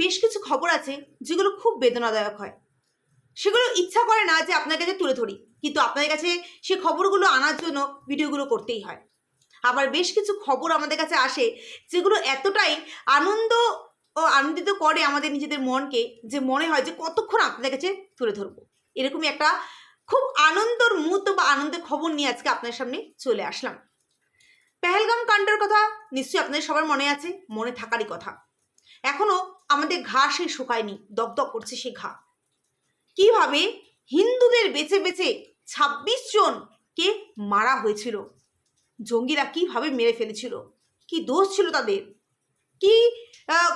বেশ কিছু খবর আছে যেগুলো খুব বেদনাদায়ক হয়। সেগুলো ইচ্ছা করে না যে আপনার কাছে তুলে ধরি। কিন্তু আপনাদের কাছে সে খবরগুলো আনার জন্য ভিডিওগুলো করতেই হয়। আবার বেশ কিছু খবর আমাদের কাছে আসে যেগুলো এতটাই আনন্দ ও আনন্দিত করে আমাদের নিজেদের মনকে যে মনে হয় যে কতক্ষণ আপনাদের কাছে তুলে ধরবো। এরকমই একটা খুব আনন্দর মুহূর্ত বা আনন্দের খবর নিয়ে আজকে আপনার সামনে চলে আসলাম। পেহেলগাম কাণ্ডের কথা নিশ্চয়ই আপনাদের সবার মনে আছে, মনে থাকারই কথা। এখনও আমাদের ঘা সে শুকায়নি দগদগ করছে সে ঘা। কীভাবে হিন্দুদের বেছে বেছে ছাব্বিশ জনকে মারা হয়েছিল? জঙ্গিরা কীভাবে মেরে ফেলেছিল? কি দোষ ছিল তাদের? কি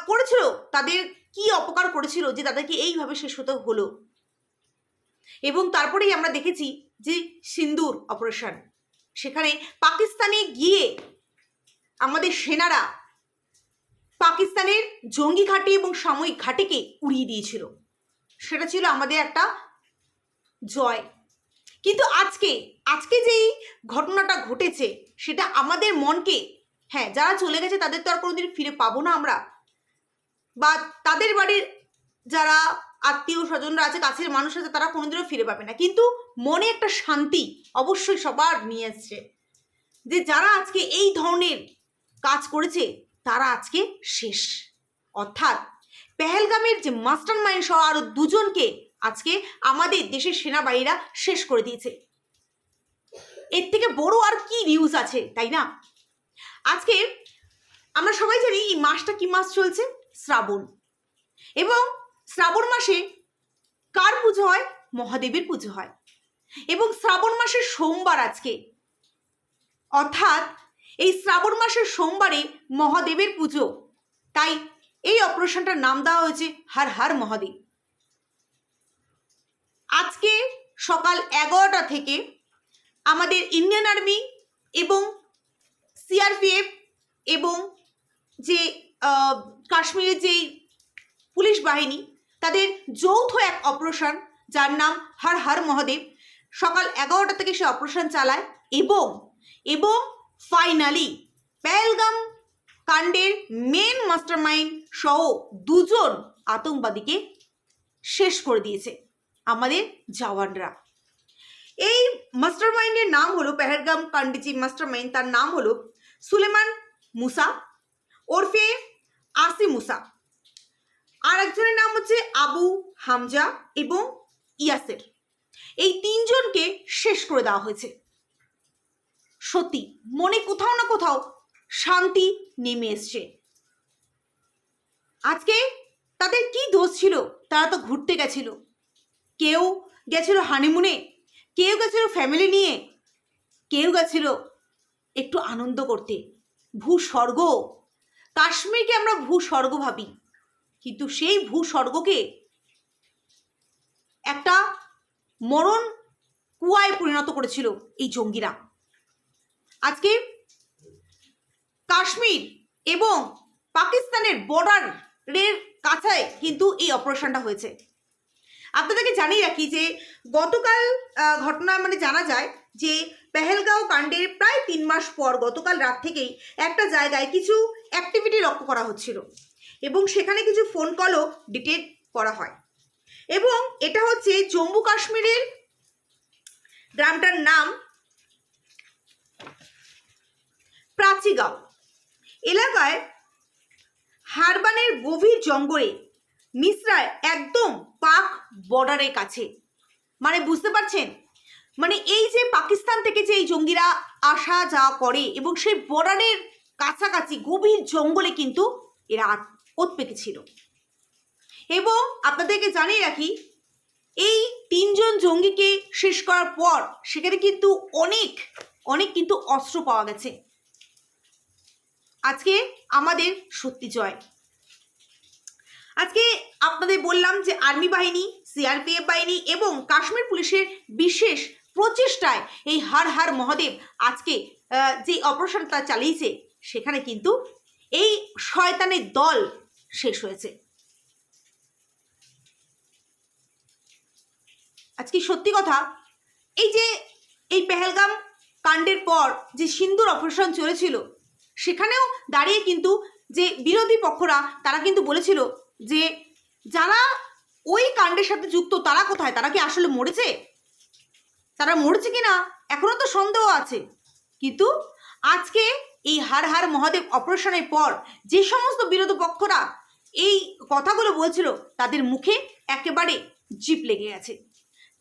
করেছিল? তাদের কি অপকার করেছিল যে তাদেরকে এইভাবে শেষ হতে হলো? এবং তারপরেই আমরা দেখেছি যে সিন্দুর অপারেশন সেখানে পাকিস্তানে গিয়ে আমাদের সেনারা পাকিস্তানের জঙ্গি ঘাঁটি এবং সাময়িক ঘাঁটিকে উড়িয়ে দিয়েছিল। সেটা ছিল আমাদের একটা জয়। কিন্তু আজকে আজকে যেই ঘটনাটা ঘটেছে, সেটা আমাদের মনকে হ্যাঁ যারা চলে গেছে তাদের তো আর কোনোদিন ফিরে পাবো না আমরা। বা তাদের বাড়ির যারা আত্মীয় স্বজনরা আছে, কাছের মানুষ আছে, তারা কোনোদিনও ফিরে পাবে না। কিন্তু মনে একটা শান্তি অবশ্যই সবার নিয়ে এসছে যে যারা আজকে এই ধরনের কাজ করেছে তারা আজকে শেষ। অর্থাৎ পেহেলগামের যে মাস্টার মাইন্ড সহ আরও দুজনকে আজকে আমাদের দেশের সেনাবাহিনীরা শেষ করে দিয়েছে। এর থেকে বড় আর কি নিউজ আছে, তাই না? আজকে আমরা সবাই জানি এই মাসটা কি মাস চলছে? শ্রাবণ। এবং শ্রাবণ মাসে কার পুজো হয়? মহাদেবের পুজো হয়। এবং শ্রাবণ মাসের সোমবার আজকে। অর্থাৎ এই শ্রাবণ মাসের সোমবারে মহাদেবের পুজো। তাই এই অপারেশনটার নাম দেওয়া হয়েছে হার হার মহাদেব। আজকে সকাল এগারোটা থেকে আমাদের ইন্ডিয়ান আর্মি এবং সিআরপিএফ এবং যে কাশ্মীরের যেই পুলিশ বাহিনী, তাদের যৌথ এক অপারেশন যার নাম হর হর মহাদেব। সকাল এগারোটা থেকে সে অপারেশন চালায় এবং এবং ফাইনালি পেহেলগাম কাণ্ডের মেন মাস্টারমাইন্ড সহ দুজন আতঙ্কবাদীকে শেষ করে দিয়েছে আমাদের জওয়ানরা। এই মাস্টারমাইন্ডের নাম হলো পেহেলগাম কাণ্ডে যে মাস্টারমাইন্ড তার নাম হলো সুলেমান মুসা, ওরফে আসি মুসা। আর একজনের নাম হচ্ছে আবু হামজা এবং ইয়াসের। এই তিনজনকে শেষ করে দেওয়া হয়েছে। সত্যি, মনে কোথাও না কোথাও শান্তি নেমে এসছে। আজকে তাদের কি দোষ ছিল, তারা তো ঘুরতে গেছিল। কেউ গেছিল হানিমুনে কেউ গেছিল ফ্যামিলি নিয়ে, কেউ গেছিল একটু আনন্দ করতে। ভূস্বর্গ কাশ্মীরকে আমরা ভূস্বর্গ ভাবি, কিন্তু সেই ভূস্বর্গকে একটা মরণ কুয়ায় পরিণত করেছিল এই জঙ্গিরা। আজকে কাশ্মীর এবং পাকিস্তানের বর্ডারের কাছে কিন্তু এই অপারেশনটা হয়েছে। আপনাদেরকে জানিয়ে রাখি যে গতকাল ঘটনা মানে জানা যায় যে পেহেলগাঁও কাণ্ডের প্রায় তিন মাস পর গতকাল রাত থেকেই একটা জায়গায় কিছু অ্যাক্টিভিটি লক্ষ্য করা হচ্ছিল এবং সেখানে কিছু ফোন কলও ডিটেক্ট করা হয়। এবং এটা হচ্ছে জম্মু কাশ্মীরের গ্রামটার নাম প্রাচীগাঁও। এলাকায় হারবানের গভীর জঙ্গলে মিশ্রায় একদম পাক বর্ডারের কাছে। মানে বুঝতে পারছেন? মানে এই যে পাকিস্তান থেকে যে এই জঙ্গিরা আসা যাওয়া করে এবং সেই বর্ডারের কাছাকাছি গভীর জঙ্গলে কিন্তু এরা ওত পেতেছিল। এবং আপনাদেরকে জানিয়ে রাখি, এই তিনজন জঙ্গিকে শেষ করার পর সেখানে কিন্তু অনেক অনেক কিন্তু অস্ত্র পাওয়া গেছে। আজকে আমাদের সত্যি জয়। আজকে আপনাদের বললাম যে আর্মি বাহিনী, সিআরপিএফ বাহিনী এবং কাশ্মীর পুলিশের বিশেষ প্রচেষ্টায় এই হার হার মহাদেব আজকে যে অপারেশনটা চালিয়েছে, সেখানে কিন্তু এই শয়তানের দল শেষ হয়েছে। আজকে সত্যি কথা, এই যে এই পেহেলগাম কাণ্ডের পর যে সিন্দুর অপারেশন চলেছিল সেখানেও দাঁড়িয়ে কিন্তু যে বিরোধী পক্ষরা, তারা কিন্তু বলেছিল যে, যারা ওই কাণ্ডের সাথে যুক্ত, তারা কোথায়? তারা কি আসলে মরেছে? তারা মরেছে কি না এখনও তো সন্দেহ আছে। কিন্তু আজকে এই হার হার মহাদেব অপারেশনের পর যে সমস্ত বিরোধী পক্ষরা এই কথাগুলো বলছিল, তাদের মুখে একেবারে জিপ লেগে গেছে।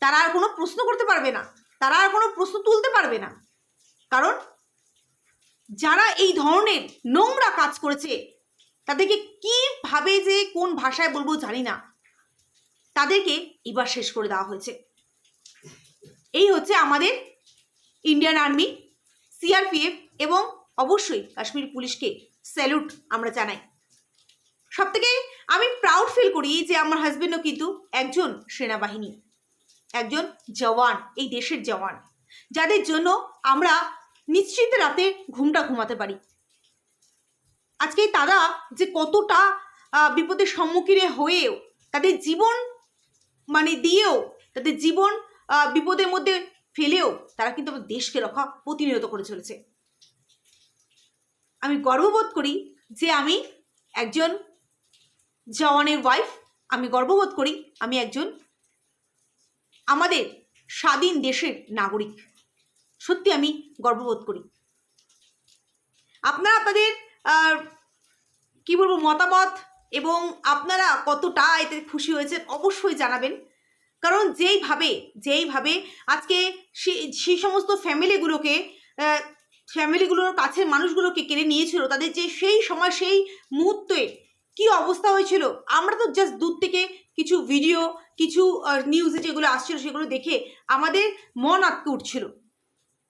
তারা আর কোনো প্রশ্ন করতে পারবে না। তারা আর কোনো প্রশ্ন তুলতে পারবে না। কারণ যারা এই ধরনের নোংরা কাজ করেছে, তাদেরকে কীভাবে যে কোন ভাষায় বলব জানি না। তাদেরকে এবার শেষ করে দেওয়া হয়েছে। এই হচ্ছে আমাদের ইন্ডিয়ান আর্মি সিআরপিএফ এবং অবশ্যই কাশ্মীর পুলিশকে স্যালুট আমরা জানাই। সব থেকে আমি প্রাউড ফিল করি যে আমার হাজবেন্ডও কিন্তু একজন সেনাবাহিনী, একজন জওয়ান, এই দেশের জওয়ান। যাদের জন্য আমরা নিশ্চিত রাতে ঘুমটা ঘুমাতে পারি। আজকে তারা যে কতটা বিপদের সম্মুখীন হয়েও, তাদের জীবন মানে দিয়েও, তাদের জীবন বিপদের মধ্যে ফেলেও, তারা কিন্তু আমাদের দেশকে রক্ষা প্রতিনিয়ত করে চলেছে। আমি গর্ববোধ করি যে আমি একজন জওয়ানের ওয়াইফ আমি গর্ববোধ করি আমি একজন আমাদের স্বাধীন দেশের নাগরিক। সত্যি আমি গর্ববোধ করি। আপনারা আপনাদের কি বলব, মতামত এবং আপনারা কতটা এতে খুশি হয়েছেন অবশ্যই জানাবেন। কারণ যেইভাবে যেইভাবে আজকে সেই সমস্ত ফ্যামিলিগুলোকে ফ্যামিলিগুলোর কাছের মানুষগুলোকে কেড়ে নিয়েছিল, তাদের যে সেই সময়, সেই মুহূর্তে কি অবস্থা হয়েছিল, আমরা তো জাস্ট দূর থেকে কিছু ভিডিও কিছু নিউজে যেগুলো আসছিল, সেগুলো দেখে আমাদের মন আটকে উঠছিল।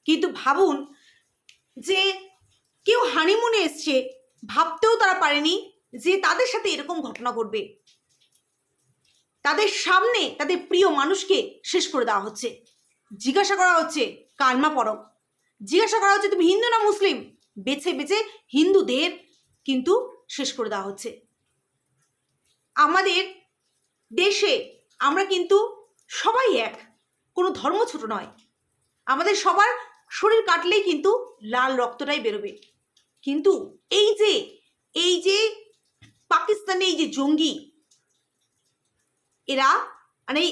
কিন্তু ভাবুন যে কেউ হানিমুনে এসছে, ভাবতেও তারা পারেনি যে তাদের সাথে এরকম ঘটনা ঘটবে। তাদের সামনে তাদের প্রিয় মানুষকে শেষ করে দেওয়া হচ্ছে। জিজ্ঞাসা করা হচ্ছে কালমা পড়ো জিজ্ঞাসা করা হচ্ছে, তুমি হিন্দু না মুসলিম? বেছে বেছে হিন্দুদের কিন্তু শেষ করে দেওয়া হচ্ছে। আমাদের দেশে আমরা কিন্তু সবাই এক, কোনো ধর্ম ছোট নয়। আমাদের সবার শরীর কাটলেই কিন্তু লাল রক্তটাই বেরোবে। কিন্তু এই যে এই যে পাকিস্তানে এই যে জঙ্গি, এরা মানে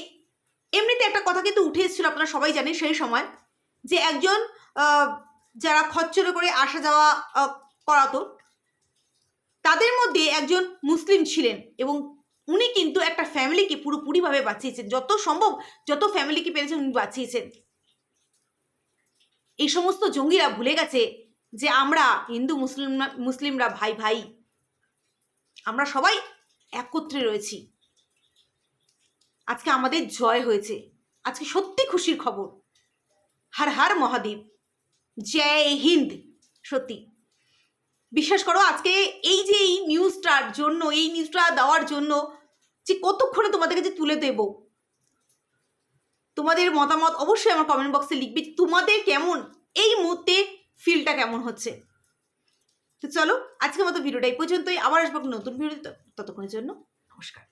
এমনিতে একটা কথা কিন্তু উঠে এসেছিল, আপনারা সবাই জানেন সেই সময়, যে একজন যারা খচ্চরে করে আসা যাওয়া করাতো, তাদের মধ্যে একজন মুসলিম ছিলেন এবং উনি কিন্তু একটা ফ্যামিলিকে পুরোপুরিভাবে বাঁচিয়েছেন। যত সম্ভব যত ফ্যামিলিকে পেরেছেন উনি বাঁচিয়েছেন। এই সমস্ত জঙ্গিরা ভুলে গেছে যে আমরা হিন্দু, মুসলিম, মুসলিমরা ভাই ভাই। আমরা সবাই একত্রে রয়েছি। আজকে আমাদের জয় হয়েছে। আজকে সত্যি খুশির খবর। হার হার মহাদেব। জয় হিন্দ। সত্যি। বিশ্বাস করো, আজকে এই যে এই নিউজটার জন্য, এই নিউজটা দেওয়ার জন্য যে কতক্ষণে তোমাদের কাছে তুলে দেব তোমাদের মতামত অবশ্যই আমার কমেন্ট বক্সে লিখবে তোমাদের কেমন এই মুহূর্তে ফিলটা কেমন হচ্ছে। তো চলো আজকের মতো ভিডিওটা এই পর্যন্তই। আবার আসব নতুন ভিডিও ততক্ষণের জন্য নমস্কার।